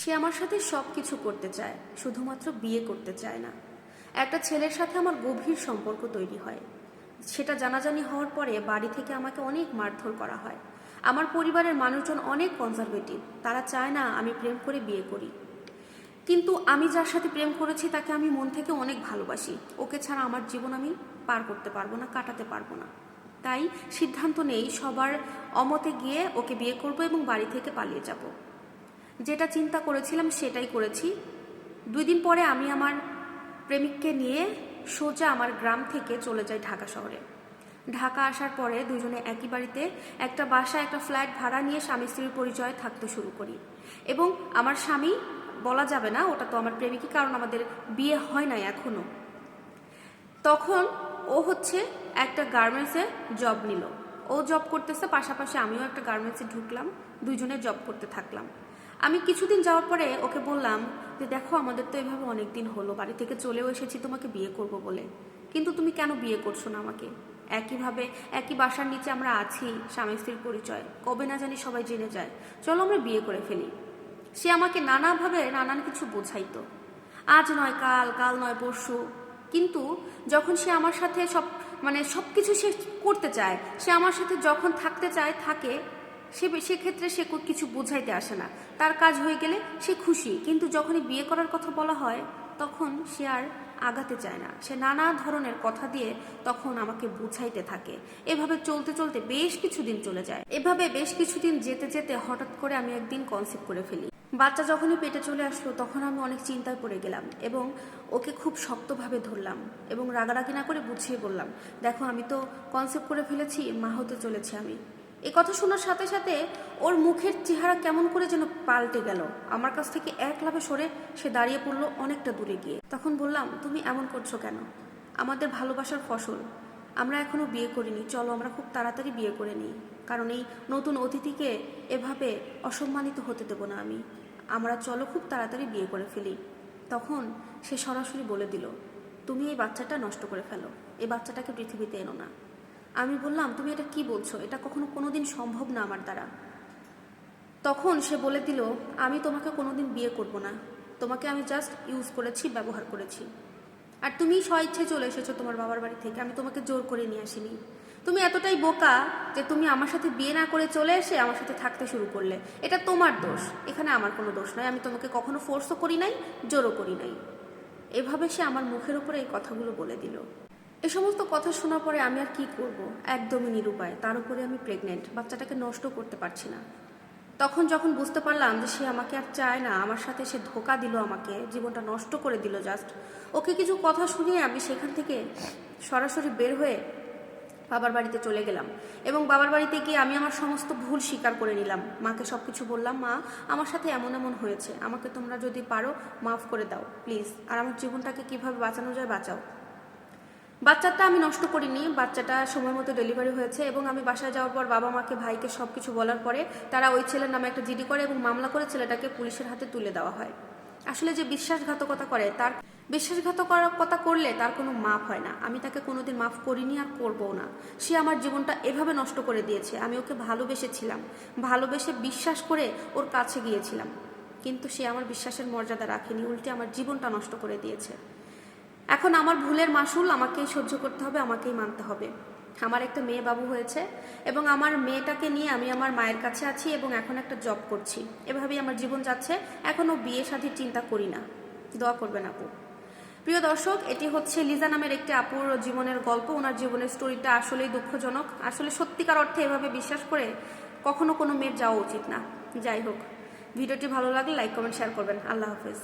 সে আমার সাথে সব কিছু করতে চায়, শুধুমাত্র বিয়ে করতে চায় না। একটা ছেলের সাথে আমার গভীর সম্পর্ক তৈরি হয়। সেটা জানাজানি হওয়ার পরে বাড়ি থেকে আমাকে অনেক মারধর করা হয়। আমার পরিবারের মানুষজন অনেক কনজারভেটিভ তারা চায় না আমি প্রেম করে বিয়ে করি। কিন্তু আমি যার সাথে প্রেম করেছি তাকে আমি মন থেকে অনেক ভালোবাসি। ওকে ছাড়া আমার জীবন আমি পার করতে পারব না, কাটাতে পারব না। তাই সিদ্ধান্ত নেই সবার অমতে গিয়ে ওকে বিয়ে করব এবং বাড়ি থেকে পালিয়ে যাব। যেটা চিন্তা করেছিলাম সেটাই করেছি। দুই দিন পরে আমি আমার প্রেমিককে নিয়ে সোজা আমার গ্রাম থেকে চলে যাই ঢাকা শহরে। ঢাকা আসার পরে দুজনে একই বাড়িতে একটা বাসা একটা ফ্ল্যাট ভাড়া নিয়ে স্বামী স্ত্রীর পরিচয় থাকতে শুরু করি। এবং আমার স্বামী, বলা যাবে না, ওটা তো আমার প্রেমিকই, কারণ আমাদের বিয়ে হয় নাই এখনও। তখন ও হচ্ছে একটা গার্মেন্টসে জব নিল। ও জব করতেছে, পাশাপাশি আমিও একটা গার্মেন্টসে ঢুকলাম দুজনে জব করতে থাকলাম। আমি কিছুদিন যাওয়ার পরে ওকে বললাম যে, দেখো, আমাদের তো এভাবে অনেক দিন হলো, বাড়ি থেকে চলেও এসেছি, তোমাকে বিয়ে করব বলে। কিন্তু তুমি কেন বিয়ে করছ না আমাকে? একইভাবে, একই বাসার নিচে আমরা আছি, স্বামী স্ত্রীর পরিচয়। কবে না জানি সবাই জেনে যায়। চলো আমরা বিয়ে করে ফেলি। সে আমাকে নানাভাবে নানান কিছু বোঝাইতো। আজ নয় কাল কাল নয় পরশু। কিন্তু যখন সে আমার সাথে সব মানে সব কিছু সে করতে চায়, সে আমার সাথে যখন থাকতে চায়, থাকে সে সেক্ষেত্রে সে কিছু বোঝাইতে আসে না। তার কাজ হয়ে গেলে সে খুশি। কিন্তু যখনই বিয়ে করার কথা বলা হয়, তখন সে আর আগাতে চায় না। সে নানা ধরনের কথা দিয়ে তখন আমাকে বুঝাইতে থাকে। এভাবে চলতে চলতে বেশ কিছুদিন চলে যায়। এভাবে বেশ কিছুদিন যেতে যেতে হঠাৎ করে আমি একদিন কনসেপ্ট করে ফেলি। বাচ্চা যখনই পেটে চলে আসলো, তখন আমি অনেক চিন্তায় পড়ে গেলাম এবং ওকে খুব শক্তভাবে ধরলাম এবং রাগারাগি না করে বুঝিয়ে বললাম, দেখো, আমি তো কনসেপ্ট করে ফেলেছি মা হতে চলেছি আমি। এই কথা শোনার সাথে সাথে ওর মুখের চেহারা কেমন করে যেন পাল্টে গেল। আমার কাছ থেকে এক লাভে সরে সে দাঁড়িয়ে পড়ল অনেকটা দূরে গিয়ে। তখন বললাম, তুমি এমন করছ কেন? আমাদের ভালোবাসার ফসল। আমরা এখনও বিয়ে করিনি। চলো, আমরা খুব তাড়াতাড়ি বিয়ে করে নিই। কারণ এই নতুন অতিথিকে এভাবে অসম্মানিত হতে দেবো না আমি। আমরা চলো খুব তাড়াতাড়ি বিয়ে করে ফেলি। তখন সে সরাসরি বলে দিল, তুমি এই বাচ্চাটা নষ্ট করে ফেলো। এই বাচ্চাটাকে পৃথিবীতে এনো না। আমি বললাম, তুমি এটা কি বলছো? এটা কখনো কোনোদিন সম্ভব না আমার দ্বারা। তখন সে বলে দিল, আমি তোমাকে কোনোদিন বিয়ে করব না। তোমাকে আমি জাস্ট ইউজ করেছি, ব্যবহার করেছি। আর তুমি স্বইচ্ছে চলে এসেছ তোমার বাবার বাড়ি থেকে। আমি তোমাকে জোর করে নিয়ে আসিনি। তুমি এতটাই বোকা যে তুমি আমার সাথে বিয়ে না করে চলে এসে আমার সাথে থাকতে শুরু করলে। এটা তোমার দোষ। এখানে আমার কোনো দোষ নয়। আমি তোমাকে কখনো ফোর্সও করি নাই, জোরও করি নাই। এভাবে সে আমার মুখের উপরে এই কথাগুলো বলে দিল। এ সমস্ত কথা শোনার পরে আমি আর কি করব? একদমই নিরুপায়। তার উপরে আমি প্রেগনেন্ট বাচ্চাটাকে নষ্ট করতে পারছি না। তখন যখন বুঝতে পারলাম যে সে আমাকে আর চায় না, আমার সাথে সে ধোকা দিল আমাকে, জীবনটা নষ্ট করে দিল জাস্ট ওকে কিছু কথা শুনিয়ে আমি সেখান থেকে সরাসরি বের হয়ে বাবার বাড়িতে চলে গেলাম। এবং বাবার বাড়িতে গিয়ে আমি আমার সমস্ত ভুল স্বীকার করে নিলাম। মাকে সব কিছু বললাম, মা, আমার সাথে এমন এমন হয়েছে। আমাকে তোমরা যদি পারো, মাফ করে দাও প্লিজ আর আমার জীবনটাকে কীভাবে বাঁচানো যায়, বাঁচাও। বাচ্চাটা আমি নষ্ট করিনি, বাচ্চাটা সময় মতো ডেলিভারি হয়েছে এবং আমি বাসায় যাওয়ার পর বাবা মাকে, ভাইকে সব কিছু বলার পরে তারা ওই ছেলের নামে একটা জিডি করে এবং মামলা করে ছেলেটাকে পুলিশের হাতে তুলে দেওয়া হয়। আসলে যে বিশ্বাসঘাতকতা করে, তার বিশ্বাসঘাতকতা করলে তার কোনো মাফ হয় না। আমি তাকে কোনোদিন মাফ করিনি আর করবও না। সে আমার জীবনটা এভাবে নষ্ট করে দিয়েছে। আমি ওকে ভালোবেসেছিলাম, ভালোবেসে বিশ্বাস করে ওর কাছে গিয়েছিলাম। কিন্তু সে আমার বিশ্বাসের মর্যাদা রাখেনি, উল্টে আমার জীবনটা নষ্ট করে দিয়েছে। এখন আমার ভুলের মাসুল আমাকেই সহ্য করতে হবে, আমাকেই মানতে হবে। আমার একটা মেয়ে বাবু হয়েছে এবং আমার মেয়েটাকে নিয়ে আমি আমার মায়ের কাছে আছি এবং এখন একটা জব করছি। এভাবেই আমার জীবন যাচ্ছে এখনও বিয়ে শাদির চিন্তা করি না। দোয়া করবেন আপু। প্রিয় দর্শক, এটি হচ্ছে লিজা নামের একটি আপুর জীবনের গল্প। ওনার জীবনের স্টোরিটা আসলেই দুঃখজনক। আসলে সত্যিকার অর্থে এভাবে বিশ্বাস করে কখনো কোনো মেয়ের যাওয়া উচিত না। যাই হোক, ভিডিওটি ভালো লাগলে লাইক, কমেন্ট শেয়ার করবেন। আল্লাহ হাফেজ।